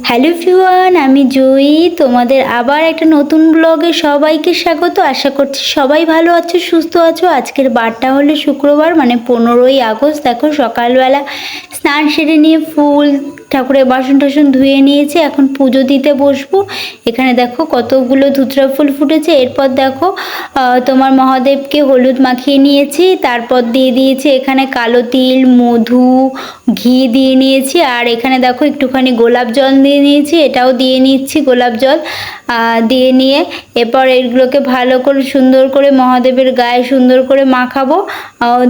Hello ফিওয়ান আমি জয়ী তোমাদের আবার একটা নতুন ব্লগে সবাইকে স্বাগত। আশা করছি সবাই ভালো আছো, সুস্থ আছো। আজকের বারটা হলো শুক্রবার মানে পনেরোই আগস্ট। দেখো, সকালবেলা স্নান সেরে নিয়ে ফুল ঠাকুরের বাসন টাসন ধুয়ে নিয়েছি, এখন পুজো দিতে বসবো। এখানে দেখো কতগুলো ধুতরা ফুল ফুটেছে। এরপর দেখো তোমার মহাদেবকে হলুদ মাখিয়ে নিয়েছি। তারপর দিয়ে দিয়েছি এখানে কালো তিল, মধু, ঘি দিয়ে নিয়েছি। আর এখানে দেখো একটুখানি গোলাপ জল দিয়ে নিয়েছি। এটাও দিয়ে নিচ্ছি গোলাপ জল দিয়ে নিয়ে এরপর এগুলোকে ভালো করে সুন্দর করে মহাদেবের গায়ে সুন্দর করে মাখাবো।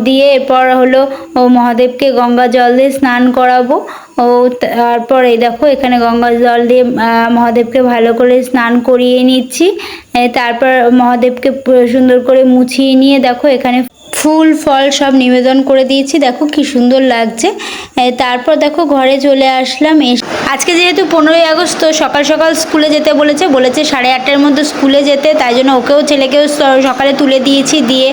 দিয়ে এরপর হলো ও মহাদেবকে গঙ্গা জল দিয়ে স্নান করাবো। ও তারপর এই দেখো, এখানে গঙ্গার জল দিয়ে মহাদেবকে ভালো করে স্নান করিয়ে নিচ্ছি। তারপর মহাদেবকে সুন্দর করে মুছিয়ে নিয়ে দেখো, এখানে ফুল, ফল সব নিবেদন করে দিয়েছি। দেখো কি সুন্দর লাগছে। তারপর দেখো ঘরে চলে আসলাম। আজকে যেহেতু পনেরোই আগস্ট, তো সকাল সকাল স্কুলে যেতে বলেছে। বলেছে সাড়ে আটটার মধ্যে স্কুলে যেতে, তাই জন্য ওকেও, ছেলেকেও সকালে তুলে দিয়েছি। দিয়ে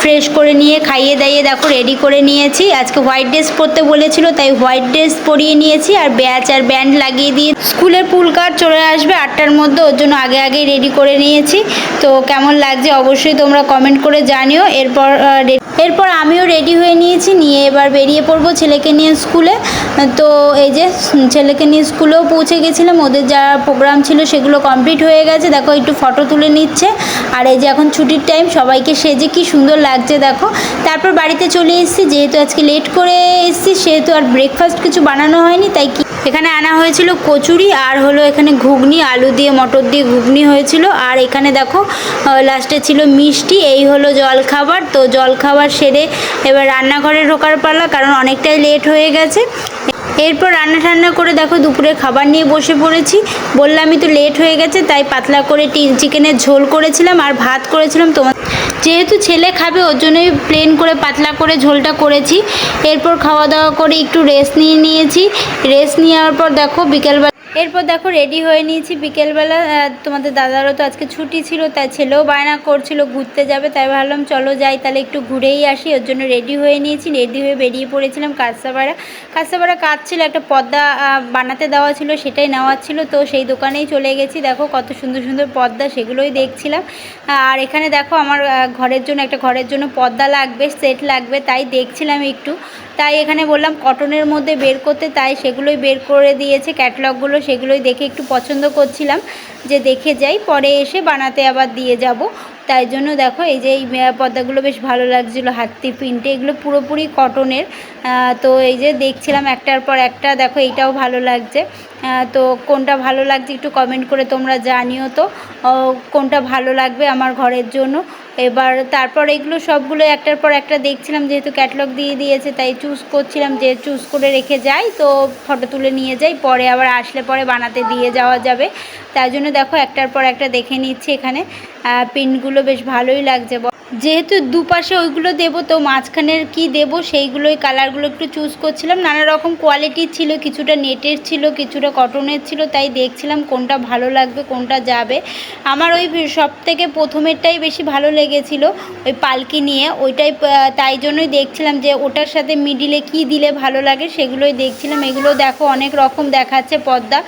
ফ্রেশ করে নিয়ে, খাইয়ে দাইয়ে দেখো রেডি করে নিয়েছি। আজকে হোয়াইট ড্রেস পরতে বলেছিল, তাই হোয়াইট ড্রেস পরিয়ে নিয়েছি। আর ব্যাচ আর ব্যান্ড লাগিয়ে দিয়ে স্কুলের পুল কার চলে আসবে আটটার মধ্যে। ওর জন্য আগে আগেই রেডি করে নিয়েছি। তো কেমন লাগছে অবশ্যই তোমরা কমেন্ট করে জানিও। এরপর এরপর আমিও রেডি হয়ে নিয়েছি, নিয়ে এবার বেরিয়ে পড়ব ছেলেকে নিয়ে স্কুলে। তো এই যে, ছেলেকে নিয়ে স্কুলেও পৌঁছে গেছিলাম, ওদের যা প্রোগ্রাম ছিল সেগুলো কমপ্লিট হয়ে গেছে। দেখো, একটু ফটো তুলে নিচ্ছে। আর এই যে এখন ছুটির টাইম, সবাইকে সেজে কি সুন্দর লাগছে, দেখো। তারপর বাড়িতে চলে এসেছি, যেহেতু আজকে লেট করে এসেছি, সেহেতু আর ব্রেকফাস্ট কিছু বানানো হয়নি, তাই কি এখানে আনা হয়েছিল কচুরি, আর হলো এখানে ঘুগনি, আলু দিয়ে, মটর দিয়ে ঘুগনি হয়েছিল। আর এখানে দেখো লাস্টে ছিল মিষ্টি, এই হলো জলখাবার। তো জলখাবার সেরে এবার রান্নাঘরে ঢোকার পালা, কারণ অনেকটাই লেট হয়ে গেছে। এরপর রান্না টান্না করে দেখো দুপুরে খাবার নিয়ে বসে পড়েছি। বললামই তো লেট হয়ে গেছে, তাই পাতলা করে চিকেনের ঝোল করেছিলাম আর ভাত করেছিলাম তোমার যেহেতু ছেলে খাবে, ওর জন্যই প্লেন করে পাতলা করে ঝোলটা করেছি। এরপর খাওয়া দাওয়া করে একটু রেস্ট নিয়ে নিয়েছি। রেস্ট নেওয়ার পর দেখো বিকেলবেলা এরপর দেখো রেডি হয়ে নিয়েছি। বিকেলবেলা তোমাদের দাদারও তো আজকে ছুটি ছিল তাই ছেলেও বায়না করছিল ঘুরতে যাবে তাই ভাবলাম চলো যাই তাহলে একটু ঘুরেই আসি। ওর জন্য রেডি হয়ে নিয়েছি রেডি হয়ে বেরিয়ে পড়েছিলাম কাঁচাপাড়া কাঁচাপাড়া কাজ ছিল একটা আহ, বানাতে দেওয়া ছিল সেটাই নেওয়ার ছিল তো সেই দোকানেই চলে গেছি। দেখো কত সুন্দর সুন্দর পর্দা সেগুলোই দেখছিলাম। আর এখানে দেখো আমার ঘরের জন্য একটা ঘরের জন্য পর্দা লাগবে সেট লাগবে তাই দেখছিলাম একটু। তাই এখানে বললাম কটনের মধ্যে বের করতে, তাই সেগুলোই বের করে দিয়েছে ক্যাটলগুলো সেগুলোই দেখে একটু পছন্দ করছিলাম, যে দেখে যাই, পরে এসে বানাতে আবার দিয়ে যাব। তাই জন্য দেখো এই যে এই পর্দাগুলো বেশ ভালো লাগছিল, হাতি প্রিন্টে এগুলো পুরোপুরি কটনের তো এই যে দেখছিলাম একটার পর একটা, দেখো এইটাও ভালো লাগছে। তো কোনটা ভালো লাগছে একটু কমেন্ট করে তোমরা জানিও তো। কোনটা ভালো লাগবে আমার ঘরের জন্য। এবার তারপর এগুলো সবগুলো একটার পর একটা দেখছিলাম, যেহেতু ক্যাটলগ দিয়ে দিয়েছে, তাই চুজ করছিলাম যে চুজ করে রেখে যাই, তো ফটো তুলে নিয়ে যাই, পরে আবার আসলে পরে বানাতে দিয়ে যাওয়া যাবে। তাই জন্য দেখো একটার পর একটা দেখে নিচ্ছি এখানে। পিনগুলো বেশ ভালোই লাগছে। যেহেতু দুপাশে ওইগুলো দেবো, তো মাঝখানের কি দেবো সেইগুলোই কালারগুলো একটু চুজ করছিলাম। নানা রকম কোয়ালিটির ছিল, কিছুটা নেটের ছিল, কিছুটা কটনের ছিল, তাই দেখছিলাম কোনটা ভালো লাগবে, কোনটা যাবে। আমার ওই সব থেকে প্রথমেরটাই বেশি ভালো লেগেছিল ওই পালকি নিয়ে। ওইটাই তাই জন্যই দেখছিলাম যে ওটার সাথে মিডিলে কি দিলে ভালো লাগে সেগুলোই দেখছিলাম। এগুলো দেখো, অনেক রকম দেখাচ্ছে পর্দা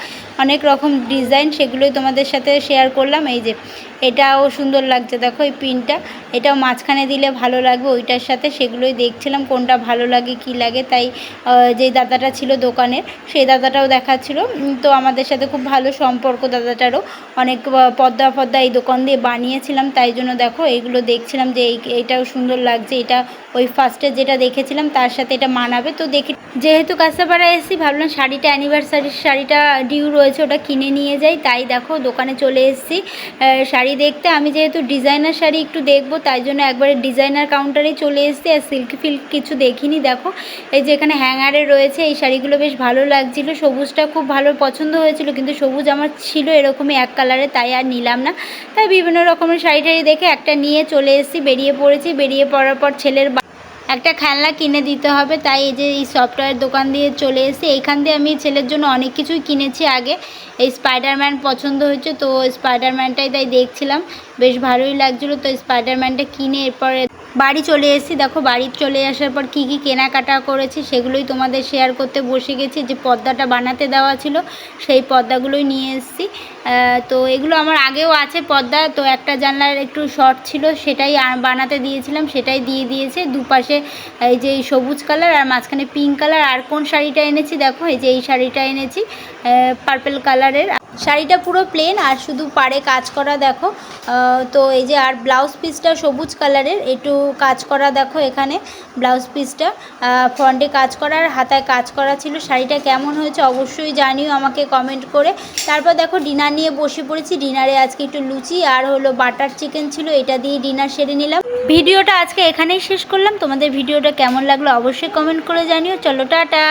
অনেক রকম ডিজাইন সেগুলোই তোমাদের সাথে শেয়ার করলাম। এই যে এটাও সুন্দর লাগছে দেখো এই পিনটা। এটাও মাঝখানে দিলে ভালো লাগবে ওইটার সাথে সেগুলোই দেখছিলাম কোনটা ভালো লাগে কি লাগে। তাই যেই দাদাটা ছিল দোকানের সেই দাদাটাও দেখাচ্ছিল। তো আমাদের সাথে খুব ভালো সম্পর্ক দাদাটারও। অনেক পদ্মা ফর্দা এই দোকান দিয়ে বানিয়েছিলাম তাই জন্য দেখো এইগুলো দেখছিলাম যে এই এইটাও সুন্দর লাগছে। এটা ওই ফার্স্টে যেটা দেখেছিলাম তার সাথে এটা মানাবে। তো দেখে যেহেতু কাঁচাপাড়া এসেছি ভাবলাম শাড়িটা অ্যানিভার্সারির শাড়িটা ডিউ রয়েছে ওটা কিনে নিয়ে যাই। তাই দেখো দোকানে চলে এসেছি আহ, শাড়ি দেখতে আমি যেহেতু ডিজাইনার শাড়ি একটু দেখব, তাই জন্য একবারে ডিজাইনার কাউন্টারে চলে এসেছি আর সিল্ক ফিল্ক কিছু দেখিনি। দেখো, এই যে এখানে হ্যাঙ্গারে রয়েছে, এই শাড়িগুলো বেশ ভালো লাগছিল। সবুজটা খুব ভালো পছন্দ হয়েছিল, কিন্তু সবুজ আমার ছিল এরকমই এক কালারে তাই আর নিলাম না। তাই বিভিন্ন রকমের শাড়ি টাড়ি দেখে একটা নিয়ে চলে এসেছি, বেরিয়ে পড়েছি। বেরিয়ে পড়ার পর ছেলের একটা খেলনা কিনে দিতে হবে, তাই এই যে এই সফটওয়্যার দোকান দিয়ে চলে এসে এখান দিয়ে আমি ছেলের জন্য অনেক কিছুই কিনেছি আগে। এই স্পাইডারম্যান পছন্দ হয়েছে, তো স্পাইডারম্যানটাই তাই দেখছিলাম। বেশ ভালোই লাগছিল, তো স্পাইডারম্যানটা কিনে এরপরে বাড়ি চলে এসেছি। দেখো, বাড়ি চলে আসার পর কি কি কেনাকাটা করেছি সেগুলোই তোমাদের শেয়ার করতে বসে গেছি। যে পর্দাটা বানাতে দেওয়া ছিল, সেই পর্দাগুলোই নিয়ে এসেছি। তো এগুলো আমার আগেও আছে পর্দা। তো একটা জানলার একটু শর্ট ছিল, সেটাই বানাতে দিয়েছিলাম, সেটাই দিয়ে দিয়েছে। দুপাশে এই যে সবুজ কালার আর মাঝখানে পিঙ্ক কালার আর কোন শাড়িটা এনেছি দেখো, এই যে এই শাড়িটা এনেছি পার্পেল কালারের শাড়িটা পুরো প্লেন আর শুধু পাড়ে কাজ করা দেখো। তো এই যে আর ব্লাউজ পিসটা সবুজ কালারের একটু কাজ করা দেখো এখানে ব্লাউজ পিসটা ফ্রন্টে কাজ করা আর হাতায় কাজ করা ছিল। শাড়িটা কেমন হয়েছে অবশ্যই জানিও আমাকে কমেন্ট করে। তারপর দেখো ডিনার নিয়ে বসে পড়েছি। ডিনারে আজকে একটু লুচি আর হলো বাটার চিকেন ছিল, এটা দিয়ে ডিনার সেরে নিলাম। ভিডিওটা আজকে এখানেই শেষ করলাম। তোমাদের ভিডিওটা কেমন লাগল অবশ্যই কমেন্ট করে জানিও। চলো, টাটা!